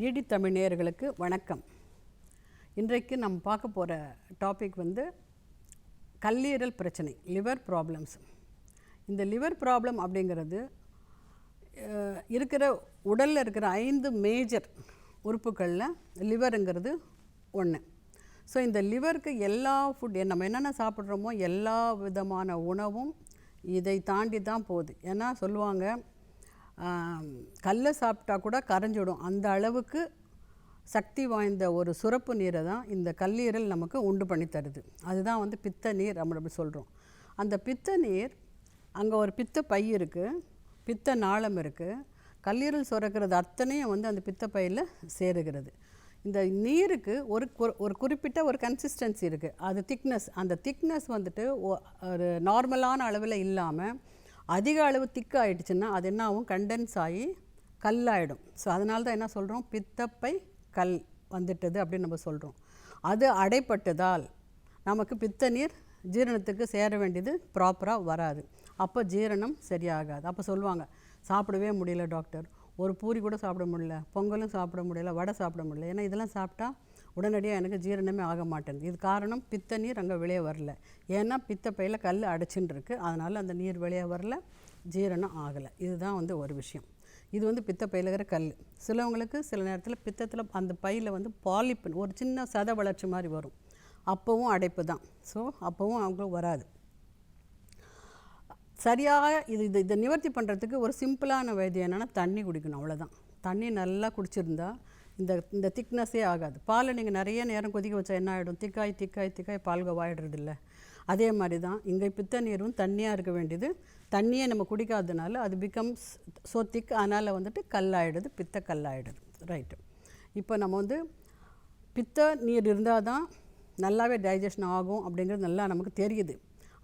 DD Tamil நேயர்களுக்கு வணக்கம். இன்றைக்கு நம்ம பார்க்க போகிற டாபிக் வந்து கல்லீரல் பிரச்சனை லிவர் ப்ராப்ளம்ஸ் இந்த லிவர் ப்ராப்ளம் அப்படிங்கிறது இருக்கிற உடலில் இருக்கிற ஐந்து மேஜர் உறுப்புகளில் லிவருங்கிறது ஒன்று ஸோ இந்த லிவருக்கு எல்லா ஃபுட் நம்ம என்னென்ன சாப்பிட்றோமோ எல்லா விதமான உணவும் இதை தாண்டி தான் போகுது. ஏன்னா சொல்லுவாங்க கல்லை சாப்பிட்டா கூட கரைஞ்சிடும். அந்த அளவுக்கு சக்தி வாய்ந்த ஒரு சுரப்பு நீரை தான் இந்த கல்லீரல் நமக்கு உண்டு பண்ணி தருது. அதுதான் வந்து பித்த நீர் நம்ம அப்படி சொல்கிறோம் அந்த பித்த நீர் அங்கே ஒரு பித்த பை இருக்குது பித்த நாளம் இருக்குது கல்லீரல் சுரக்கிறது அத்தனையும் வந்து அந்த பித்த பையில் சேருகிறது. இந்த நீருக்கு ஒரு ஒரு குறிப்பிட்ட ஒரு கன்சிஸ்டன்சி இருக்குது அது திக்னஸ் அந்த திக்னஸ் வந்துட்டு ஒ- ஒரு நார்மலான அளவில் இல்லாமல் அதிக அளவு திக்காயிடுச்சுன்னா அது என்ன ஆகும் கண்டென்ஸ் ஆகி கல்லாயிடும். ஸோ அதனால தான் என்ன சொல்கிறோம் பித்தப்பை கல் வந்துட்டது அப்படின்னு நம்ம சொல்கிறோம் அது அடைப்பட்டதால் நமக்கு பித்த நீர் ஜீரணத்துக்கு சேர வேண்டியது ப்ராப்பராக வராது. அப்போ ஜீரணம் சரியாகாது. அப்போ சொல்லுவாங்க சாப்பிடவே முடியல டாக்டர் ஒரு பூரி கூட சாப்பிட முடியல பொங்கலும் சாப்பிட முடியல வடை சாப்பிட முடியல. ஏன்னா இதெல்லாம் சாப்பிட்டா உடனடியாக எனக்கு ஜீரணமே ஆக மாட்டேங்குது. இது காரணம் பித்த நீர் அங்கே வெளியே வரல. ஏன்னா பித்த பையில் கல் அடைச்சின்னு இருக்கு அதனால் அந்த நீர் வெளியே வரல. ஜீரணம் ஆகலை. இதுதான் வந்து ஒரு விஷயம். இது வந்து பித்த பையில் இருக்கிற கல் சிலவங்களுக்கு சில நேரத்தில் பித்தத்தில் அந்த பையில் வந்து பாலிப்பு ஒரு சின்ன சத வளர்ச்சி மாதிரி வரும். அப்போவும் அடைப்பு தான். ஸோ அப்போவும் அவங்களுக்கு வராது. சரியாக இது இது இதை நிவர்த்தி பண்ணுறதுக்கு ஒரு சிம்பிளான வைத்தியம் என்னென்னா தண்ணி குடிக்கணும். அவ்வளோதான் தண்ணி நல்லா குடிச்சிருந்தா இந்த இந்த திக்னஸே ஆகாது. பாலை நீங்கள் நிறைய நேரம் கொதிக்க வச்சா என்ன ஆகிடும் திக்காய் திக்காய் திக்காய் பால்கோவாயிடுறது இல்லை அதே மாதிரி தான் இங்கே பித்த நீரும் தண்ணியாக இருக்க வேண்டியது. தண்ணியை நம்ம குடிக்காததுனால அது பிகம்ஸ் ஸோ திக் அதனால் வந்துட்டு கல்லாயிடுது பித்த கல்லாயிடுது. ரைட்டு இப்போ நம்ம வந்து பித்த நீர் இருந்தால் தான் நல்லாவே டைஜஷன் ஆகும் அப்படிங்கிறது நல்லா நமக்கு தெரியுது.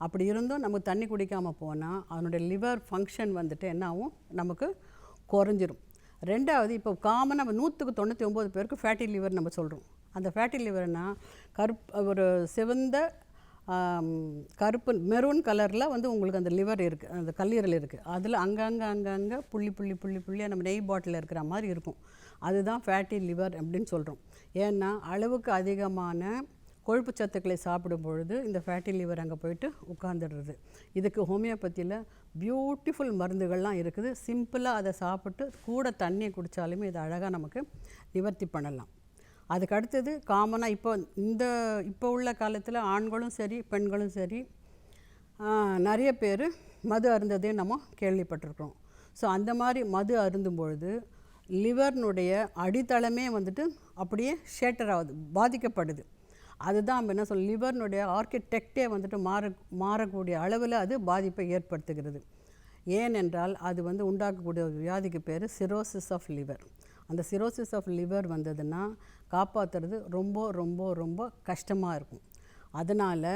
அப்படி இருந்தும் நமக்கு தண்ணி குடிக்காமல் போனால் அதனுடைய லிவர் ஃபங்க்ஷன் வந்துட்டு என்ன ஆகும்? நமக்கு குறைஞ்சிரும். ரெண்டாவது இப்போ காமனாக நூற்றுக்கு தொண்ணூற்றி ஒம்பது பேருக்கு ஃபேட்டி லிவர் நம்ம சொல்கிறோம் அந்த ஃபேட்டி லிவர்னால் கருப் ஒரு சிவந்த கருப்பு மெரூன் கலரில் வந்து உங்களுக்கு அந்த லிவர் இருக்குது அந்த கல்லீரல் இருக்குது அதில் அங்கங்கே அங்கங்கே புள்ளி புள்ளி புள்ளி புள்ளியாக நம்ம நெய் பாட்டில் இருக்கிற மாதிரி இருக்கும். அதுதான் ஃபேட்டி லிவர் அப்படின்னு சொல்கிறோம் ஏன்னா அளவுக்கு அதிகமான கொழுப்பு சத்துக்களை சாப்பிடும் பொழுது இந்த ஃபேட்டி லிவர் அங்கே போயிட்டு உட்காந்துடுறது இதுக்கு ஹோமியோபதியில் பியூட்டிஃபுல் மருந்துகள்லாம் இருக்குது. சிம்பிளாக அதை சாப்பிட்டு கூட தண்ணியை குடித்தாலுமே இதை அழகாக நமக்கு நிவர்த்தி பண்ணலாம். அதுக்கு அடுத்தது காமனாக இப்போ இந்த இப்போ உள்ள காலத்தில் ஆண்களும் சரி பெண்களும் சரி நிறைய பேர் மது அருந்ததையும் நம்ம கேள்விப்பட்டிருக்கிறோம். ஸோ அந்த மாதிரி மது அருந்தும் பொழுது லிவர்னுடைய அடித்தளமே வந்துட்டு அப்படியே ஷேட்டர் ஆகுது பாதிக்கப்படுது. அதுதான் நம்ம என்ன சொல்ல லிவர்னுடைய ஆர்கிடெக்டே வந்துட்டு மாற மாறக்கூடிய அளவில் அது பாதிப்பை ஏற்படுத்துகிறது. ஏனென்றால் அது வந்து உண்டாக்கக்கூடிய ஒரு வியாதிக்கு பேர் சிரோசிஸ் ஆஃப் லிவர் அந்த சிரோசிஸ் ஆஃப் லிவர் வந்ததுன்னா காப்பாற்றுறது ரொம்ப ரொம்ப ரொம்ப கஷ்டமாக இருக்கும். அதனால்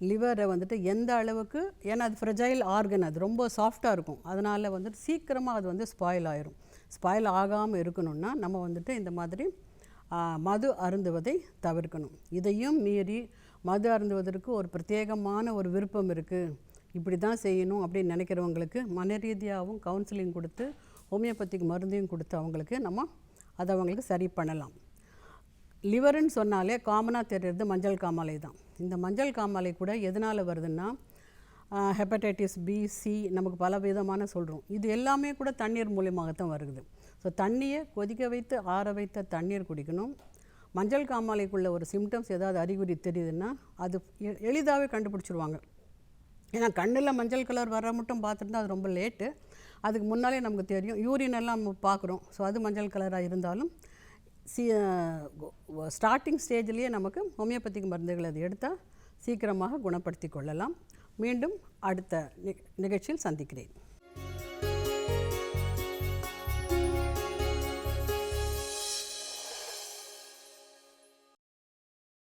லிவரை வந்துட்டு எந்த அளவுக்கு ஏன்னா அது ஃப்ரெஜைல் ஆர்கன் அது ரொம்ப சாஃப்டாக இருக்கும். அதனால் வந்துட்டு சீக்கிரமாக அது வந்து ஸ்பாயில் ஆயிரும். ஸ்பாயில் ஆகாமல் இருக்கணும்னா நம்ம வந்துட்டு இந்த மாதிரி மது அருந்துவதை தவிர்க்கணும். இதையும் மீறி மது அருந்துவதற்கு ஒரு பிரத்யேகமான ஒரு விருப்பம் இருக்குது இப்படி தான் செய்யணும் அப்படின்னு நினைக்கிறவங்களுக்கு மன ரீதியாகவும் கவுன்சிலிங் கொடுத்து ஹோமியோபதிக் மருந்தையும் கொடுத்து அவங்களுக்கு நம்ம அதை அவங்களுக்கு சரி பண்ணலாம். லிவருன்னு சொன்னாலே காமனாக தெரியறது மஞ்சள் காமாலை தான். இந்த மஞ்சள் காமாலை கூட எதனால் வருதுன்னா ஹெப்படைட்டிஸ் பி சி நமக்கு பல விதமான சொல்கிறோம் இது எல்லாமே கூட தண்ணீர் மூலியமாகத்தான் வருது. ஸோ தண்ணியை கொதிக்க வைத்து ஆற வைத்த தண்ணீர் குடிக்கணும். மஞ்சள் காமாலைக்குள்ள ஒரு சிம்டம்ஸ் ஏதாவது அறிகுறி தெரியுதுன்னா அது எளிதாகவே கண்டுபிடிச்சிருவாங்க. ஏன்னா கண்ணில் மஞ்சள் கலர் வர மட்டும் பார்த்துருந்தா அது ரொம்ப லேட்டு அதுக்கு முன்னாலே நமக்கு தெரியும். யூரின் எல்லாம் நம்ம பார்க்குறோம். ஸோ அது மஞ்சள் கலராக இருந்தாலும் சி ஸ்டார்டிங் ஸ்டேஜ்லேயே நமக்கு ஹோமியோபதிக் மருந்துகள் அது எடுத்தால் சீக்கிரமாக குணப்படுத்தி கொள்ளலாம். மீண்டும் அடுத்த நிகழ்ச்சியில் சந்திக்கிறேன்.